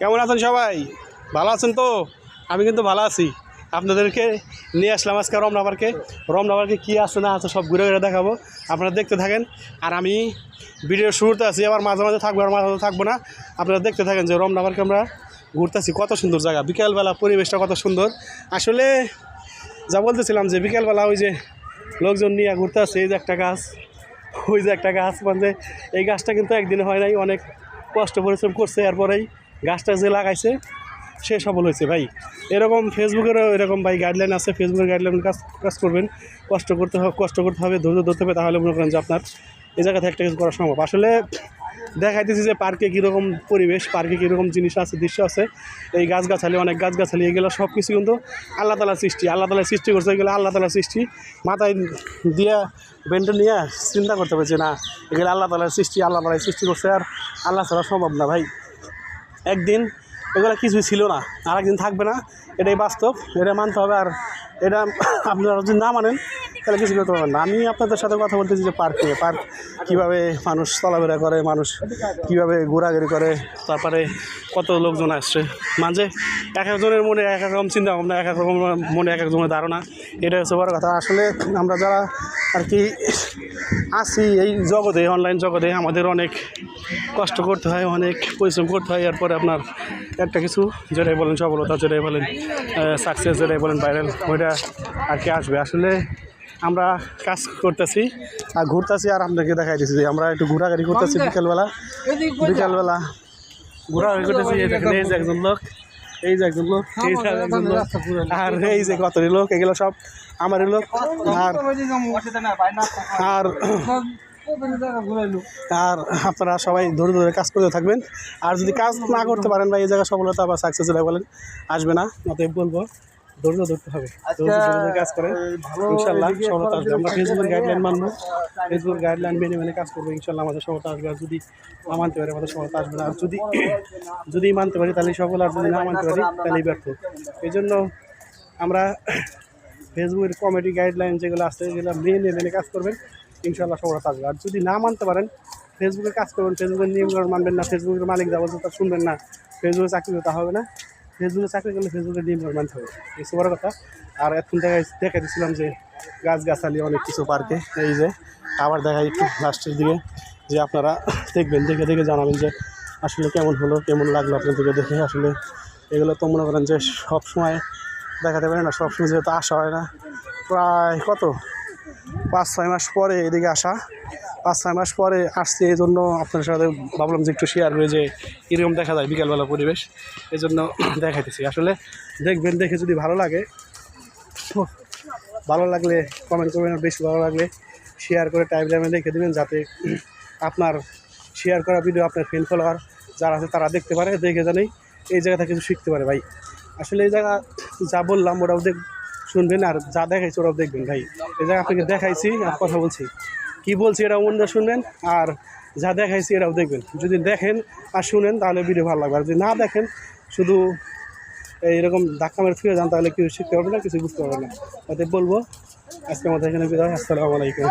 কেমন আছেন সবাই? ভালো আছেন তো? আমি কিন্তু ভালো আছি। আপনাদেরকে নিয়ে আসলাম আজকে রমনা পার্কে। রমনা পার্কে কী আছে, না আছে সব ঘুরে ঘুরে দেখাবো। আপনারা দেখতে থাকেন। আর আমি ভিডিওর শুরুতে আছি, আবার মাঝে মাঝে থাকব, আর মাঝে মাঝে থাকব না। আপনারা দেখতে থাকেন যে রমনা পার্কে আমরা ঘুরতেছি, কত সুন্দর জায়গা। বিকেলবেলা পরিবেশটা কত সুন্দর। আসলে যা বলতেছিলাম যে বিকেলবেলা ওই যে লোকজন নিয়ে ঘুরতে আসছে এই যে একটা গাছ, ওই যে একটা গাছ মানে এই গাছটা কিন্তু একদিনে হয় নাই, অনেক কষ্ট পরিশ্রম করছে, এরপরেই গাছটা যে লাগাইছে, সে সফল হয়েছে ভাই। এরকম ফেসবুকেরও এরকম ভাই গাইডলাইন আছে ফেসবুকের গাইডলাইন কাজ কাজ করবেন। কষ্ট করতে হবে কষ্ট করতে হবে, ধৈর্য ধরতে হবে, তাহলে মনে করেন যে আপনার এই জায়গা থেকে একটা কিছু করা সম্ভব। আসলে দেখাইতেছি যে পার্কে কীরকম পরিবেশ পার্কে কীরকম জিনিস আছে, দৃশ্য আছে। এই গাছগাছালি, অনেক গাছগাছালি, এগুলো সব কিছু কিন্তু আল্লাহ তালার সৃষ্টি। আল্লাহ তালা সৃষ্টি করছে, এগুলো আল্লাহ তালার সৃষ্টি। মাথায় দিয়া বেন্টে নিয়ে চিন্তা করতে যে না, এগুলো আল্লাহ তালার সৃষ্টি, আল্লাহ তালার সৃষ্টি করছে আর আল্লাহ ছাড়া সম্ভব না ভাই। একদিন এগুলো কিছুই ছিল না আর একদিন থাকবে না, এটাই বাস্তব, এটা মানতে হবে আর এটা আপনারা যদি না মানেন, তাহলে কিছু করতে পারবেন না। আমি আপনাদের সাথে কথা বলতেছি যে পার্ক নিয়ে পার্ক কীভাবে মানুষ চলাফেরা করে, মানুষ কীভাবে ঘোরাঘুরি করে, তারপরে কত লোকজন আসছে। মাঝে এক একজনের মনে এক এক রকম চিন্তা ভাবনা এক এক রকম মনে এক একজনের ধারণা। এটা হচ্ছে বড় কথা। আসলে আমরা যারা আর কি আছি এই জগতে অনলাইন জগতে আমাদের অনেক কষ্ট করতে হয় অনেক পরিশ্রম করতে হয়। এরপরে আপনার একটা কিছু যেটাই বলেন সফলতা যেটাই বলেন সাকসেস যেটাই বলেন ভাইরাল ওইটা আর কি আসবে। আসলে আমরা কাজ করতেছি আর ঘুরতেছি আর আপনাকে দেখাই দিচ্ছি যে আমরা একটু ঘোরাঘুরি করতেছি বিকেলবেলা। বিকেলবেলা ঘোরাঘুরি করতেছি একজন লোক। এই যে একজন লোক এই যে একজন লোক। আর এই যে কত লোক এগুলো সব আমারই লোক। আর আর আর আপনারা সবাই ধরে ধরে কাজ করতে থাকবেন। আর যদি কাজ না করতে পারেন বা এই জায়গায় সফলতা বা সাকসেস হয়ে বলেন আসবে না। অতএব বলব ধৈর্য ধরতে হবে। ধরে কাজ করে ইনশাল্লাহ সফলতা আসবে। আমরা ফেসবুকের গাইডলাইন মানবো। ফেসবুকের গাইডলাইন মেনে মেনে কাজ করব ইনশাল্লাহ আমাদের সফলতা আসবে। আর যদি না মানতে পারি আমাদের সফলতা আসবে না। আর যদি যদি মানতে পারি তাহলে সফল আর যদি না মানতে পারি তাহলেই ব্যর্থ। এই জন্য আমরা ফেসবুকের কমেডি গাইডলাইন যেগুলো আছে যেগুলো মেনে মেনে কাজ করবেন। ইনশাল্লাহ সফলতা আসবে। আর যদি না মানতে পারেন ফেসবুকে কাজ করবেন। ফেসবুকের নিয়মকানুন মানবেন না। ফেসবুকের মালিক যাব তা শুনবেন না। ফেসবুকে চাকরি করতে হবে না। ফেসবুকে চাকরি করলে ফেসবুকের নিয়মকানুন মানতে হবে। এই বড় কথা। আর এখন দেখা দেখা দিচ্ছিলাম যে গাছ গাছালি অনেক কিছু পার্কে। এই যে, আবার দেখা একটু লাস্টের দিকে। যে আপনারা দেখবেন, দেখে দেখে জানাবেন যে আসলে কেমন হলো, কেমন লাগল আপনাদেরকে দেখে। আসলে এগুলো তো মনে করেন যে সব সময় দেখাতে পারে না সবসময় যেহেতু আসা হয় না। প্রায় কত? পাঁচ, ছয় মাস পরে এদিকে আসা। পাঁচ, ছয় মাস পরে আসছে, এই জন্য আপনার সাথে ভাবলাম যে একটু শেয়ার করে যে এরকম দেখা যায় বিকালবেলা পরিবেশ। এই জন্য দেখাইতেছি। আসলে দেখবেন, দেখে যদি ভালো লাগে, ভালো লাগলে কমেন্ট করবেন বেশি ভালো লাগলে শেয়ার করে টাইম টাইমে দেখে দেবেন যাতে আপনার শেয়ার করা ভিডিও আপনার ফ্রেন্ড ফলোয়ার যারা আছে তারা দেখতে পারে, দেখে জানেই এই জায়গা থেকে কিছু শিখতে পারে ভাই। আসলে এই জায়গা যা বললাম ওরাও দেখ শুনবেন, আর যা দেখাইছি ওরাও দেখবেন ভাই। এই জায়গা আপনাকে দেখাইছি আর কথা বলছি। কি বলছি এরাও অন্যরা শুনবেন আর যা দেখাইছি এরাও দেখবেন। যদি দেখেন আর শুনেন, তাহলে ভিডিও ভালো লাগবে। আর যদি না দেখেন, শুধু এইরকম ধাক্কা মেরে ফিরে যান, তাহলে কিছু শিখতে পারবে না, কিছু বুঝতে পারবে না। তাতে বলব আজকে আমাদের এখানে বিদায়, আসসালামু আলাইকুম।